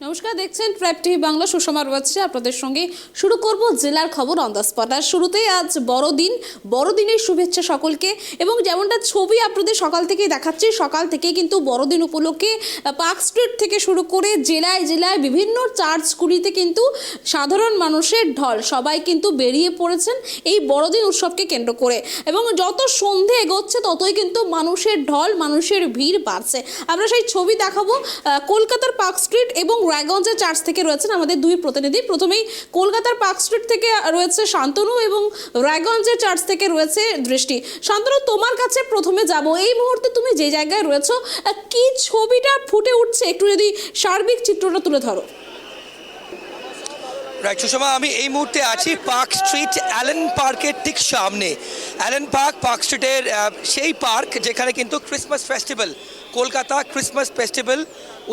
নমস্কার, দেখছেন trap TV Bangla, Sushma রয়েছে আপনাদের সঙ্গে। শুরু করব জেলার খবর অন দ্য স্পট আর শুরুতেই আজ বড়দিন। বড়দিনের শুভেচ্ছা সকলকে। এবং যেমনটা ছবি আপনাদের সকাল থেকেই দেখাচ্ছি, সকাল থেকে কিন্তু বড়দিন উপলক্ষে পার্ক স্ট্রিট থেকে শুরু করে জেলায় জেলায় বিভিন্ন চার্চগুলিতে কিন্তু সাধারণ মানুষের ঢল সবাই কিন্তু বেরিয়ে পড়েছেন এই বড়দিন উৎসবকে কেন্দ্র করে। এবং যত সন্ধে এগোচ্ছে, ততই কিন্তু মানুষের ঢল, মানুষের ভিড় বাড়ছে। আমরা সেই ছবি দেখাবো কলকাতার পার্ক স্ট্রিট এবং রায়গঞ্জের চার্চ থেকে রয়েছেন আমাদের দুই প্রতিনিধি। প্রথমেই কলকাতার পার্ক স্ট্রিট থেকে রয়েছে শান্তনু এবং রায়গঞ্জের চার্চ থেকে রয়েছে দৃষ্টি। শান্তনু, তোমার কাছে প্রথমে যাব। এই মুহূর্তে তুমি যে জায়গায় রয়েছো কি ছবিটা ফুটে উঠছে? একটু যদি সার্বিক চিত্রটা তুলে ধরো। রাইট সুষমা, আমি এই মুহূর্তে আছি পার্ক স্ট্রিট, অ্যালেন পার্কের ঠিক সামনে। অ্যালেন পার্ক পার্ক স্ট্রিটের সেই পার্ক যেখানে কিন্তু Christmas festival Kolkata Christmas festival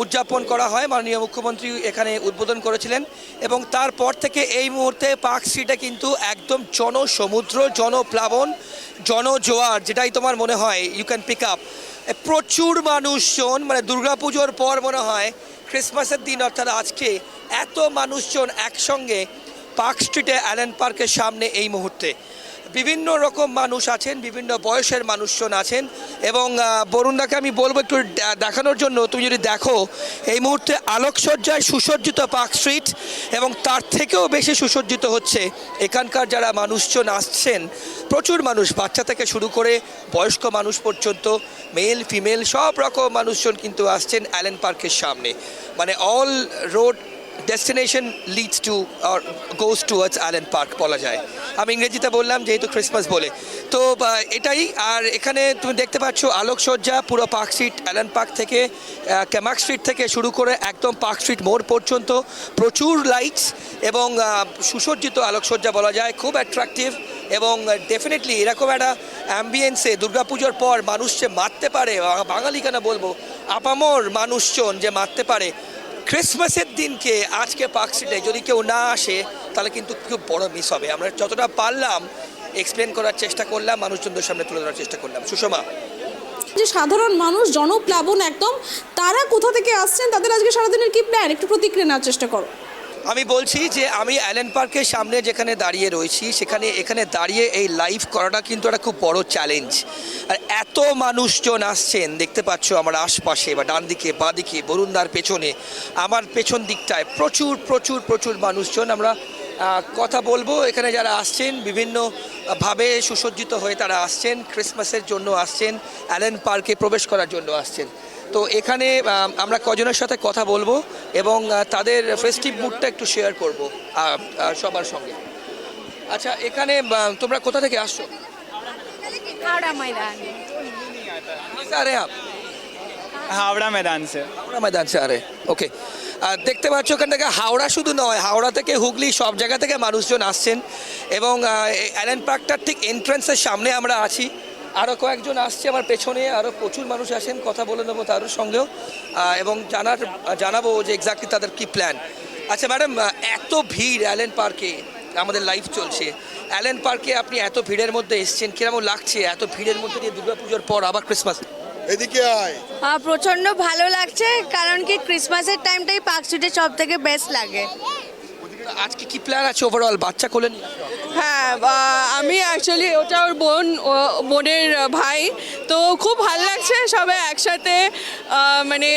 উদযাপন করা হয়। মাননীয় মুখ্যমন্ত্রী এখানে উদ্বোধন করেছিলেন এবং তারপর থেকে এই মুহূর্তে পার্ক স্ট্রিটে কিন্তু একদম জনসমুদ্র, জনপ্লাবন, জনজোয়ার যেটাই তোমার মনে হয় ইউ ক্যান পিক আপ প্রচুর মানুষজন মানে দুর্গাপুজোর পর মনে হয় ক্রিসমাসের দিন, অর্থাৎ আজকে এত মানুষজন একসঙ্গে পার্ক স্ট্রিটে অ্যালেন পার্কের সামনে এই মুহূর্তে। বিভিন্ন রকম মানুষ আছেন, বিভিন্ন বয়সের মানুষজন আছেন এবং বরুণদাকে আমি বলব একটু দেখানোর জন্য। তুমি যদি দেখো, এই মুহূর্তে আলোকসজ্জায় সুসজ্জিত পার্ক স্ট্রিট এবং তার থেকেও বেশি সুসজ্জিত হচ্ছে এখানকার যারা মানুষজন আসছেন, প্রচুর মানুষ, বাচ্চা থেকে শুরু করে বয়স্ক মানুষ পর্যন্ত, মেল, ফিমেল, সব রকম মানুষজন কিন্তু আসছেন অ্যালেন পার্কের সামনে। মানে all road destination leads to R goes towards Allen Park বলা যায়। আমি ইংরেজিতে বললাম, যেহেতু ক্রিসমাস বলে। তো এটাই, আর এখানে তুমি দেখতে পাচ্ছ আলোকসজ্জা, পুরো পার্ক স্ট্রিট অ্যালেন পার্ক থেকে ক্যামাক স্ট্রিট থেকে শুরু করে একদম পার্ক স্ট্রিট মোড় পর্যন্ত প্রচুর লাইটস এবং সুসজ্জিত আলোকসজ্জা বলা যায়, খুব অ্যাট্রাকটিভ এবং ডেফিনেটলি এরকম একটা অ্যাম্বিয়েন্সে দুর্গাপুজোর পর মানুষ যে মারতে পারে বাঙালি কেন বলব? আপামর মানুষজন যে মারতে পারে ক্রিসমাসের দিনকে আজকে পার্ক স্ট্রিটে যদি কেউ না আসে, তাহলে কিন্তু খুব বড় মিস হবে। আমরা যতটা পারলাম এক্সপ্লেন করার চেষ্টা করলাম, মানুষজনদের সামনে তুলে ধরার চেষ্টা করলাম। সুষমা। যে সাধারণ মানুষ, জনপ্লাবন একদম, তারা কোথা থেকে আসছেন, তাদের আজকে সারাদিনের কি প্ল্যান একটু প্রতিক্রিয়া নেওয়ার চেষ্টা করো। আমি বলছি যে আমি অ্যালেন পার্কের সামনে যেখানে দাঁড়িয়ে রয়েছি, সেখানে, এখানে দাঁড়িয়ে এই লাইভ করাটা কিন্তু একটা খুব বড় চ্যালেঞ্জ আর এত মানুষজন আসছেন, দেখতে পাচ্ছ আমার আশপাশে বা ডান দিকে, বা দিকে, বরুণদার পেছনে। আমার পেছন দিকটায় প্রচুর প্রচুর প্রচুর মানুষজন আমরা কথা বলব। এখানে যারা আসছেন বিভিন্ন ভাবে সুসজ্জিত হয়ে তারা আসছেন ক্রিসমাসের জন্য আসছেন অ্যালেন পার্কে প্রবেশ করার জন্য আসছেন। তো এখানে আমরা কজনের সাথে কথা বলব এবং তাদের ফেস্টিভ মুডটা একটু শেয়ার করব সবার সঙ্গে। আচ্ছা এখানে তোমরা কোথা থেকে আসছো? হাওড়া ময়দান। হাওড়া। ময়দান ওকে দেখতে পাচ্ছ ওখান থেকে হাওড়া শুধু নয়, হাওড়া থেকে হুগলি সব জায়গা থেকে মানুষজন আসছেন এবং অ্যালেন পার্কটার ঠিক এন্ট্রান্সের সামনে আমরা আছি। আরও কয়েকজন আসছে আমার পেছনে আরও প্রচুর মানুষ আসেন, কথা বলে নেব তাদের সঙ্গেও এবং জানার, জানাব যে এক্স্যাক্টলি তাদের কী প্ল্যান আচ্ছা ম্যাডাম এত ভিড় অ্যালেন পার্কে, আমাদের লাইফ চলছে। অ্যালেন পার্কে আপনি এত ভিড়ের মধ্যে এসছেন, কীরকম লাগছে এত ভিড়ের মধ্যে দিয়ে দুর্গাপুজোর পর আবার ক্রিসমাস এদিকে আয়। আহ, প্রচণ্ড ভালো লাগছে কারণ কি ক্রিসমাসের টাইমটাই পার্ক স্ট্রিটে সব থেকে বেস্ট লাগে। আজকে কি প্ল্যান আছে ওভারঅল বাচ্চা কোলে হ্যাঁ আমি অ্যাকচুয়ালি ওটা ওর বোন ও- বোনের ভাই তো খুব ভালো লাগছে সবাই একসাথে মানে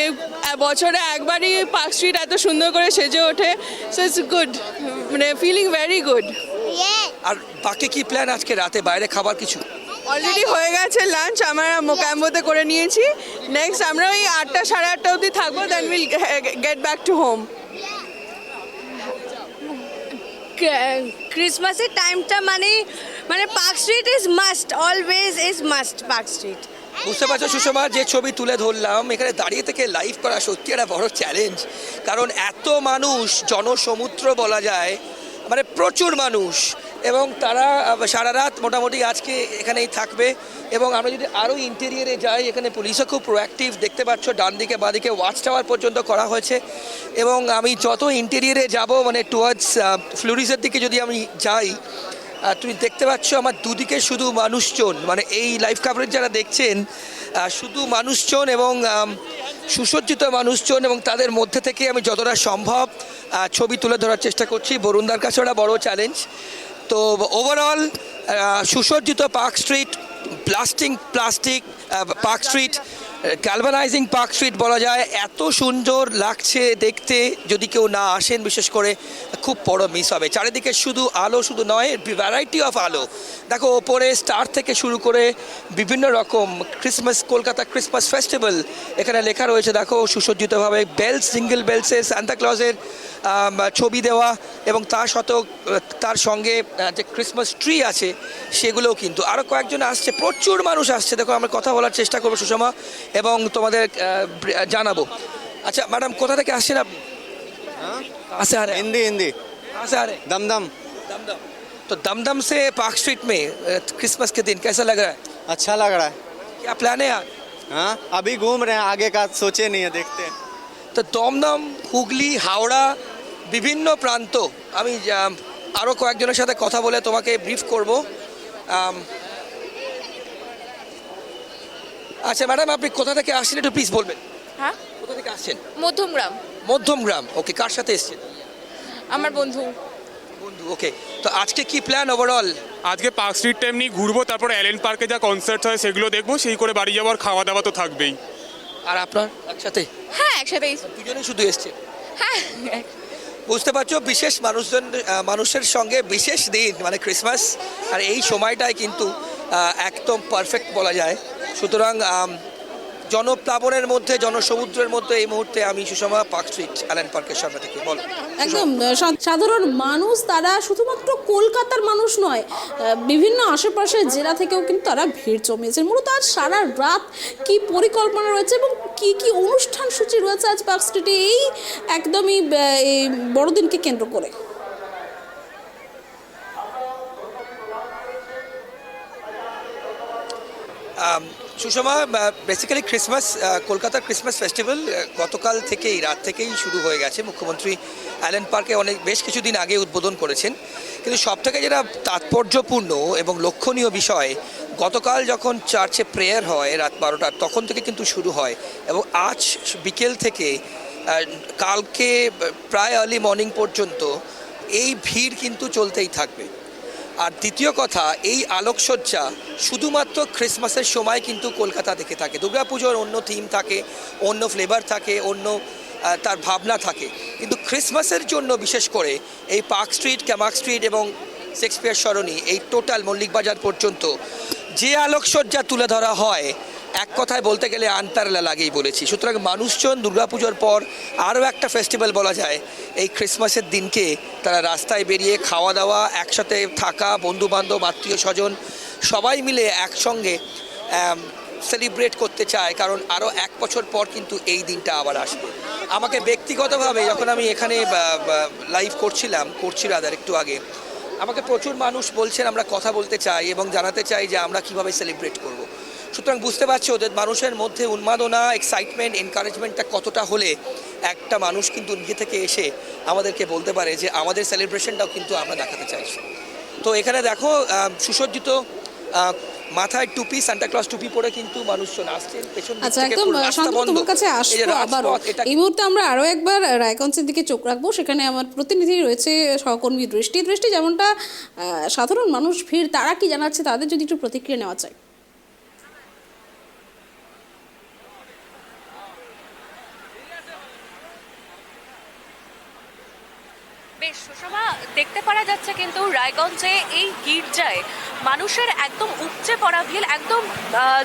বছরে একবারই পার্ক স্ট্রিট এত সুন্দর করে সেজে ওঠে সো ইটস গুড মানে ফিলিং ভেরি গুড আর বাকি কি প্ল্যান আজকে রাতে? বাইরে খাবার কিছু? অলরেডি হয়ে গেছে লাঞ্চ আমরা মোকাম্বোতে করে নিয়েছি। নেক্সট আমরা ওই আটটা সাড়ে আটটা অবধি থাকব then will get back to home ক্রিসমাসের টাইমটা মানে মানে Park Street is must always is must Park Street বুঝতে পারছ সুষমা যে ছবি তুলে ধরলাম এখানে দাঁড়িয়ে থেকে লাইভ করা সত্যি একটা বড় চ্যালেঞ্জ কারণ এত মানুষ জনসমুদ্র বলা যায় মানে প্রচুর মানুষ। এবং তারা সারা রাত মোটামুটি আজকে এখানেই থাকবে। এবং আমরা যদি আরও ইন্টেরিয়ারে যাই, এখানে পুলিশও খুব প্রোঅ্যাক্টিভ দেখতে পাচ্ছ ডান দিকে বাঁ দিকে ওয়াচ টাওয়ার পর্যন্ত করা হয়েছে। এবং আমি যত ইন্টেরিয়ারে যাব মানে টুয়ার্ডস ফ্লুরিসের দিকে যদি আমি যাই তুমি দেখতে পাচ্ছ আমার দুদিকে শুধু মানুষজন। মানে এই লাইভ কাভারেজ যারা দেখছেন শুধু মানুষজন এবং সুসজ্জিত মানুষজন এবং তাদের মধ্যে থেকে আমি যতটা সম্ভব ছবি তুলে ধরার চেষ্টা করছি। বরুণদার কাছে ওটা বড় চ্যালেঞ্জ তো ওভারঅল সুসজ্জিত Park Street blasting plastic Park Street galvanising Park Street বলা যায়। এত সুন্দর লাগছে দেখতে। যদি কেউ না আসেন, বিশেষ করে খুব বড় মিস হবে। চারিদিকে শুধু আলো, শুধু নয় ভ্যারাইটি অফ আলো। দেখো, ওপরে স্টার থেকে শুরু করে বিভিন্ন রকম ক্রিসমাস কলকাতা ক্রিসমাস ফেস্টিভ্যাল এখানে লেখা রয়েছে। দেখো, সুসজ্জিতভাবে বেলস সিঙ্গেল বেলসে সান্তাক্লজের ছবি দেওয়া এবং তার সত্ত্বেও, তার সঙ্গে যে ক্রিসমাস ট্রি আছে, সেগুলোও কিন্তু। আরও কয়েকজন আসছে, প্রচুর মানুষ আসছে। দেখো, আমরা কথা বলার চেষ্টা করব সুষমা। এবং তোমাদের আহ, ব্র- জানাবো আচ্ছা ম্যাডাম কোথা থেকে আসছেন আপনি আসে আরে हिंदी हिंदी আসে আরে दमदम दमदम तो दमदम से पार्क स्ट्रीट में अ, क्रिसमस के दिन कैसा लग रहा है अच्छा लग रहा है क्या प्लान है आज हाँ अभी घूम रहे हैं आगे का सोचे नहीं है देखते हैं তো দমদম হুগলি হাওড়া বিভিন্ন প্রান্ত আমি আম, আরও কয়েকজনের সাথে কথা বলে তোমাকে ব্রিফ করব আচ্ছা ম্যাডাম আপনি কোথা থেকে আসছেন? একটু প্লিজ বলবেন। হ্যাঁ? কোথা থেকে আসছেন? মধ্যমগ্রাম। মধ্যমগ্রাম। ওকে কার সাথে এসছেন? আমার বন্ধু। বন্ধু ওকে তো আজকে কি প্ল্যান ওভারঅল আজকে পার্ক স্ট্রিটটা এমনি ঘুরবো তারপর অ্যালেন পার্কে যা কনসার্ট হয় সেগুলো দেখব সেই করে বাড়ি যাওয়ার খাওয়া দাওয়া তো থাকবেই। আর আপনার একসাথে? হ্যাঁ একসাথেই। দুজনেই শুধু এসছে হ্যাঁ। বুঝতে পারছ বিশেষ মানুষজন মানুষের সঙ্গে বিশেষ দিন মানে ক্রিসমাস আর এই সময়টায় কিন্তু একদম পারফেক্ট বলা যায়। সুতরাং জনপ্লাবনের মধ্যে জনসমুদ্রের মধ্যে এই মুহূর্তে আমি সুষমা পার্ক স্ট্রিট অ্যালেন পার্কের সামনে থেকে। বল। একদম সাধারণ মানুষ তারা শুধুমাত্র কলকাতার মানুষ নয় বিভিন্ন আশেপাশের জেলা থেকেও কিন্তু তারা ভিড় জমিয়েছেন। মূলত আজ সারা রাত কি পরিকল্পনা রয়েছে এবং কি কি অনুষ্ঠান সূচি রয়েছে আজ পার্ক স্ট্রিটে? এই একদমই এই বড়দিনকে কেন্দ্র করে। সুষমা বেসিক্যালি ক্রিসমাস কলকাতার ক্রিসমাস ফেস্টিভ্যাল গতকাল থেকেই, রাত থেকেই শুরু হয়ে গেছে। মুখ্যমন্ত্রী অ্যালেন পার্কে অনেক, বেশ কিছুদিন আগে উদ্বোধন করেছেন। কিন্তু সব থেকে যেটা তাৎপর্যপূর্ণ এবং লক্ষণীয় বিষয়, গতকাল যখন চার্চে প্রেয়ার হয় রাত বারোটার তখন থেকে কিন্তু শুরু হয়। এবং আজ বিকেল থেকে কালকে, প্রায় আর্লি মর্নিং পর্যন্ত, এই ভিড় কিন্তু চলতেই থাকবে। আর দ্বিতীয় কথা, এই আলোকসজ্জা শুধুমাত্র ক্রিসমাসের সময় কিন্তু কলকাতা দেখে থাকে। দুর্গাপুজোর অন্য থিম থাকে, অন্য ফ্লেভার থাকে, অন্য তার ভাবনা থাকে। কিন্তু ক্রিসমাসের জন্য বিশেষ করে এই পার্ক স্ট্রিট ক্যামাক স্ট্রিট এবং শেক্সপিয়ার সরণি এই টোটাল মল্লিকবাজার পর্যন্ত যে আলোকসজ্জা তুলে ধরা হয় এক কথায় বলতে গেলে আনতারলা লাগেই বলেছি। সুতরাং মানুষজন দুর্গাপুজোর পর আরও একটা ফেস্টিভ্যাল বলা যায়। এই ক্রিসমাসের দিনকে তারা রাস্তায় বেরিয়ে খাওয়া দাওয়া একসাথে থাকা বন্ধু বান্ধব আত্মীয় স্বজন সবাই মিলে একসঙ্গে সেলিব্রেট করতে চায়। কারণ আরও এক বছর পর কিন্তু এই দিনটা আবার আসবে। আমাকে ব্যক্তিগতভাবে যখন আমি এখানে লাইভ করছিলাম, করছি রাদার একটু আগে, আমাকে প্রচুর মানুষ বলছেন, আমরা কথা বলতে চাই এবং জানাতে চাই যে আমরা কীভাবে সেলিব্রেট করব। সুতরাং বুঝতে পারছি ওদের মানুষের মধ্যে উন্মাদনা এক্সাইটমেন্ট এনকারেজমেন্টটা কতটা হলে একটা মানুষ কিন্তু নিজে থেকে এসে আমাদেরকে বলতে পারে যে আমাদের সেলিব্রেশনটাও কিন্তু আমরা দেখাতে চাইছি। তো এখানে দেখো সুসজ্জিত মাথায় টুপি সান্টাক্লজ টুপি পরে কিন্তু মানুষজন আসছেন পেছন আচ্ছা একদম বন্ধ। তোমার কাছে আসব এটা এই মুহূর্তে আমরা আরও একবার রায়গঞ্জের দিকে চোখ রাখব। সেখানে আমার প্রতিনিধি রয়েছে সহকর্মী দৃষ্টি। দৃষ্টি যেমনটা সাধারণ মানুষ ভিড় তারা কি জানাচ্ছে? তাদের যদি একটু প্রতিক্রিয়া নেওয়া চায় বেশ সুষমা দেখতে পারা যাচ্ছে কিন্তু রায়গঞ্জে এই গির্জায় মানুষের একদম উপচে পড়া ভিড়, একদম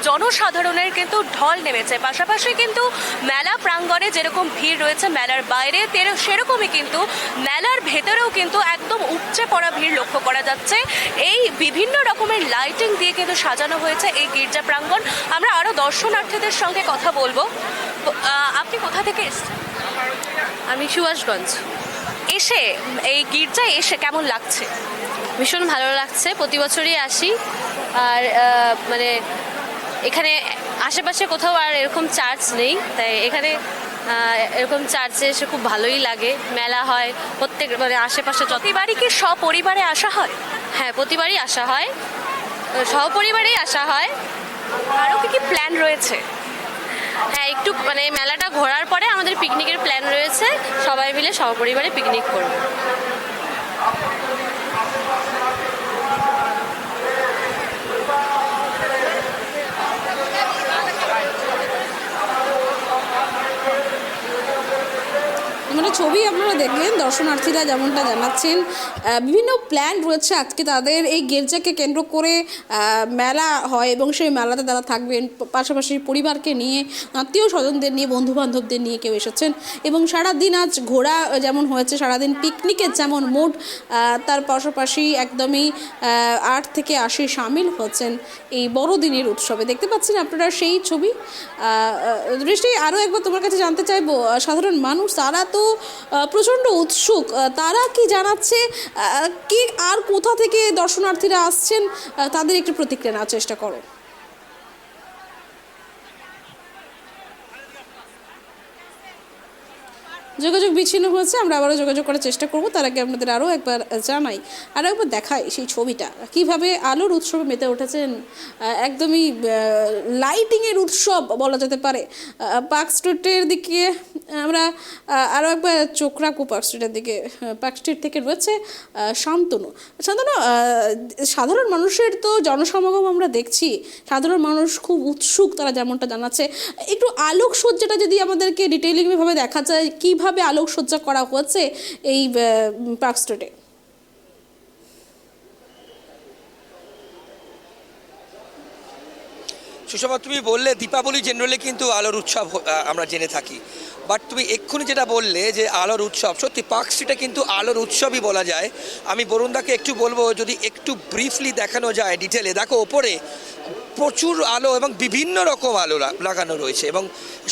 জনসাধারণের কিন্তু ঢল নেমেছে। পাশাপাশি কিন্তু মেলা প্রাঙ্গণে যেরকম ভিড় রয়েছে মেলার বাইরে সেরকমই কিন্তু মেলার ভেতরেও কিন্তু একদম উপচে পড়া ভিড় লক্ষ্য করা যাচ্ছে। এই বিভিন্ন রকমের লাইটিং দিয়ে কিন্তু সাজানো হয়েছে এই গির্জা প্রাঙ্গণ। আমরা আরও দর্শনার্থীদের সঙ্গে কথা বলব। আপনি কোথা থেকে এসছেন? আমি সুভাষগঞ্জ। এসে এই গির্জায় এসে কেমন লাগছে? ভীষণ ভালো লাগছে প্রতি বছরই আসি। আর মানে এখানে আশেপাশে কোথাও আর এরকম চার্চ নেই তাই এখানে এরকম চার্চে এসে খুব ভালোই লাগে। মেলা হয় প্রত্যেক মানে আশেপাশে প্রতিবারই কি সপরিবারে আসা হয়? হ্যাঁ প্রতিবারই আসা হয়। সপরিবারেই আসা হয়। আরও কি কি প্ল্যান রয়েছে? হ্যাঁ একটু মানে মেলাটা ঘোরার পরে আমাদের পিকনিকের প্ল্যান রয়েছে। সবাই মিলে সপরিবারে পিকনিক করব মানে ছবি দেখলেন দর্শনার্থীরা যেমনটা জানাচ্ছেন বিভিন্ন প্ল্যান রয়েছে আজকে তাদের এই গির্জাকে কেন্দ্র করে মেলা হয় এবং সেই মেলাতে তারা থাকবেন। পাশাপাশি পরিবারকে নিয়ে আত্মীয় স্বজনদের নিয়ে বন্ধু বান্ধবদের নিয়ে কেউ এসেছেন এবং সারাদিন আজ ঘোরা যেমন হয়েছে, সারাদিন পিকনিকের যেমন মোড তার পাশাপাশি একদমই আট থেকে আশি সামিল হচ্ছেন এই বড়দিনের উৎসবে। দেখতে পাচ্ছেন আপনারা সেই ছবি। দৃষ্টি আরও একবার তোমার কাছে জানতে চাইব সাধারণ মানুষ, তারা তো প্রচণ্ড উৎসুক তারা কি জানাচ্ছে কি আর কোথা থেকে দর্শনার্থীরা আসছেন তাদের একটু প্রতিক্রিয়া নেওয়ার চেষ্টা করো। যোগাযোগ বিচ্ছিন্ন হয়েছে, আমরা আবারও যোগাযোগ করার চেষ্টা করব। তার আগে আপনাদের আরও একবার জানাই, আরও একবার দেখাই সেই ছবিটা। কীভাবে আলোর উৎসবে মেতে উঠেছেন একদমই লাইটিংয়ের উৎসব বলা যেতে পারে। পার্ক স্ট্রিটের দিকে, আমরা আরও একবার চোখ রাখব পার্ক স্ট্রিটের দিকে। পার্ক স্ট্রিট থেকে রয়েছে শান্তনু। শান্তনু সাধারণ মানুষের তো জনসমাগম আমরা দেখছি। সাধারণ মানুষ খুব উৎসুক, তারা যেমনটা জানাচ্ছে। একটু আলোকসজ্জাটা যদি আমাদেরকে ডিটেইলিংভাবে দেখা যায়, কীভাবে আলোকসজ্জা করা হয়েছে এই পার্ক স্ট্রিটে সুষমা, তুমি বললে, দীপাবলি জেনারেলি কিন্তু আলোর উৎসব আমরা জেনে থাকি। বাট তুমি এক্ষুনি যেটা বললে যে আলোর উৎসব, সত্যি পার্ক স্ট্রিটে কিন্তু আলোর উৎসবই বলা যায়। আমি বরুণদাকে একটু বলব, যদি একটু ব্রিফলি দেখানো যায় ডিটেলে দেখো, ওপরে প্রচুর আলো এবং বিভিন্ন রকম আলো লাগানো রয়েছে এবং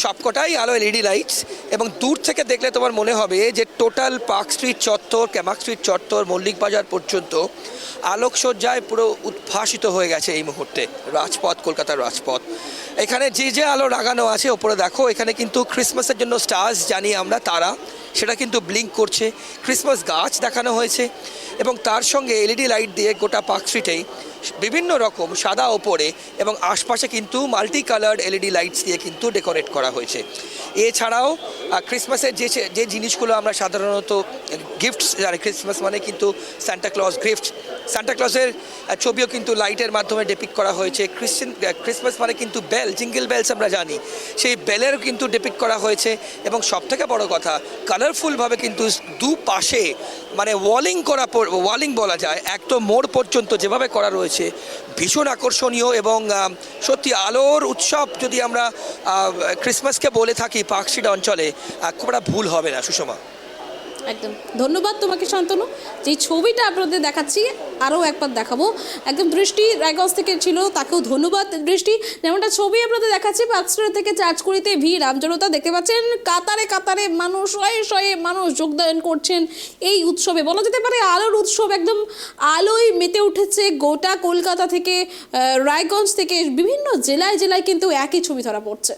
সবকটাই আলো এলইডি লাইটস এবং দূর থেকে দেখলে তোমার মনে হবে যে টোটাল পার্ক স্ট্রিট চত্বর, ক্যামাক স্ট্রিট চত্বর, মল্লিক বাজার পর্যন্ত আলোকসজ্জায় পুরো উদ্ভাসিত হয়ে গেছে এই মুহূর্তে। রাজপথ, কলকাতার রাজপথ। এখানে যে যে আলো লাগানো আছে, ওপরে দেখো, এখানে কিন্তু ক্রিসমাসের জন্য স্টার্স জানি আমরা তারা, সেটা কিন্তু ব্লিঙ্ক করছে। ক্রিসমাস গাছ দেখানো হয়েছে এবং তার সঙ্গে এলইডি লাইট দিয়ে গোটা পার্ক স্ট্রিটেই বিভিন্ন রকম সাদা ওপরে এবং আশপাশে কিন্তু মাল্টি কালার্ড এলইডি লাইটস দিয়ে কিন্তু ডেকোরেট করা হয়েছে। এছাড়াও ক্রিসমাসের যে যে জিনিসগুলো আমরা সাধারণত গিফটস জানি ক্রিসমাস মানে কিন্তু ক্লজ গিফট ক্লজের ছবিও কিন্তু লাইটের মাধ্যমে ডেপিক করা হয়েছে। ক্রিশ্চিয়ান ক্রিসমাস মানে কিন্তু বেল জিঙ্গেল বেলস আমরা জানি। সেই বেলের কিন্তু ডেপিক করা হয়েছে এবং সবথেকে বড় কথা কালারফুলভাবে কিন্তু দু পাশে মানে ওয়ালিং করা ওয়ালিং বলা যায়, একদম মোড় পর্যন্ত যেভাবে করা রয়েছে ভীষণ আকর্ষণীয় এবং সত্যি আলোর উৎসব যদি আমরা ক্রিসমাসকে বলে থাকি পার্কশিড অঞ্চলে খুব একটা ভুল হবে না, সুষমা। একদম। ধন্যবাদ তোমাকে, শান্তনু। যে ছবিটা আপনাদের দেখাচ্ছি, আরও একবার দেখাবো। একদম দৃষ্টি রায়গঞ্জ থেকে ছিল, তাকেও ধন্যবাদ দৃষ্টি। যেমনটা ছবি আপনাদের দেখাচ্ছি পাকস্টোর থেকে চার্জ করিতে ভিড় রামজনতা দেখতে পাচ্ছেন। কাতারে কাতারে মানুষ, শয়ে শয়ে মানুষ যোগদান করছেন এই উৎসবে। বলা যেতে পারে আলোর উৎসব একদম আলোয় মেতে উঠেছে গোটা কলকাতা থেকে রায়গঞ্জ থেকে, বিভিন্ন জেলায় জেলায় কিন্তু একই ছবি ধরা পড়ছে।